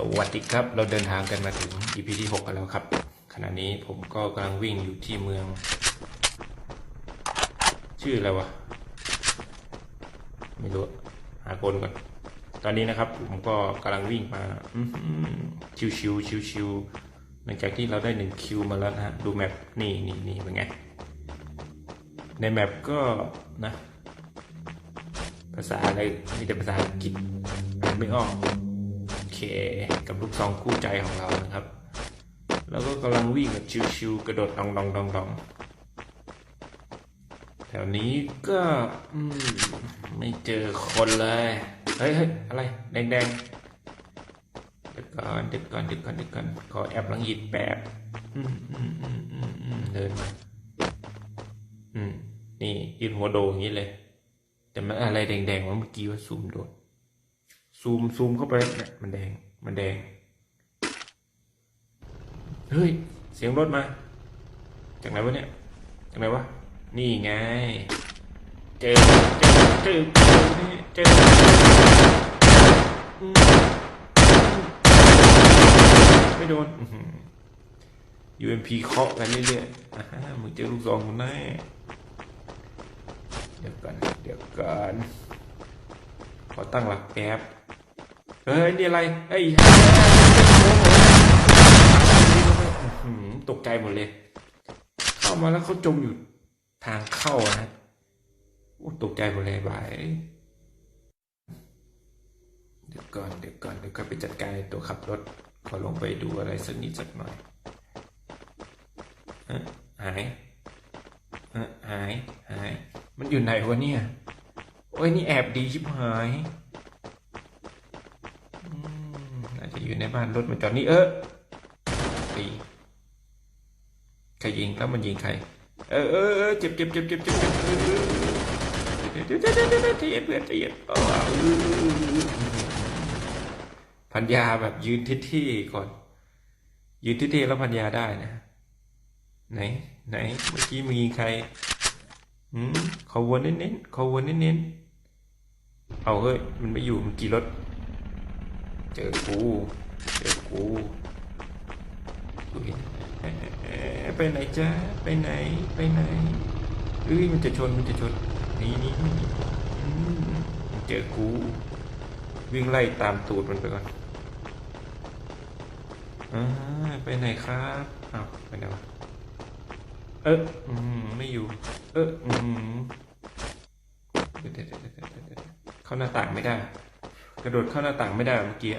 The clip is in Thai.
สวัสดีครับ เราเดินทางกันมาถึง EP ที่ 6 กันแล้วครับ ขณะนี้ผมก็กำลังวิ่งอยู่ที่เมือง ชื่ออะไรวะ ไม่รู้ หาคนก่อน ตอนนี้นะครับ ผมก็กำลังวิ่งมาชิวๆชิวๆหลังจากที่เราได้หนึ่งคิวมาแล้วนะฮะ ดูแมปนี่นี่นี่เป็นไง ในแมปก็นะ ภาษาอะไร มีแต่ภาษาอังกฤษไม่ออกโอ เค กับลูกซองคู่ใจของเรานะครับ แล้วก็กำลังวิ่งแบบชิวๆกระโดดดองดองดองดองแถวนี้ก็ไม่เจอคนเลย เฮ้ยเฮ้ยอะไร แดงแดงๆเดี๋ยวก่อนเดี๋ยวก่อนเดี๋ยวก่อนเดี๋ยวก่อนขอแอบหลังหยิดแป๊บเดินมาอืมนี่ยืนหัวโดอย่างนี้เลย แต่มันอะไรแดงๆวะเมื่อกี้ว่าซูมโดน ซูมซูมเข้าไปเนี่ยมันแดง มันแดง เฮ้ย เสียงรถมา จากไหนวะเนี่ย จากไหนวะ นี่ไง เจอเจอเจอเจอเจอไม่โดนอื้อหือ UMP เคาะกันเรื่อยๆมึงเจอลูกซองมันแน่เดี๋ยวก่อนเดี๋ยวก่อนขอตั้งหลักแป๊บ เฮ้ยนี่อะไรเอ้ยตกใจหมดเลย เข้ามาแล้วเขาจมอยู่ทางเข้านะโอ้ตกใจหมดเลยบายเดี๋ยวก่อนเดี๋ยวก่อนเดี๋ยวก็ไปจัดการตัวขับรถขอลงไปดูอะไรสักนิดสักหน่อยฮะหายฮะหายหาย มันอยู่ไหนวะเนี่ย โอ้ยนี่แอบดีชิบหายอืม อยู่ในบ้านรถมันจอดนี่เออตีใครยิงแล้วมันยิงใคร เออเออเออเจ็บเจ็บเจ็บเจ็บเจ็บเจ็บเออเออเดี๋ยวเดี๋ยวเดี๋ยวเดี๋ยวเดี๋ยวใจเย็นเพื่อนใจเย็นอ๋อเพันยาแบบยืนที่ก่อน ยืนที่แล้วพันยาได้นะ ไหน ไหน เมื่อกี้มีใครอืมขอวนเน้นๆขอวนเน้นๆเอาเฮ้ย มันไม่อยู่มันกี่รถ เจอกูเจอกูเห็นเอ๊ะไปไหนจ้าไปไหนไปไหนเอ้ยมันจะชนมันจะชนนี่นี่มันเจอกูวิ่งไล่ตามตูดมันไปก่อนอ่าไปไหนครับอ้าวไปไหนวะเอออืมไม่อยู่ เอออืมเดี๋ยวเด็ดเด็ดเข้าหน้าต่างไม่ได้ กระโดดเข้าหน้าต่างไม่ได้เมื่อกี้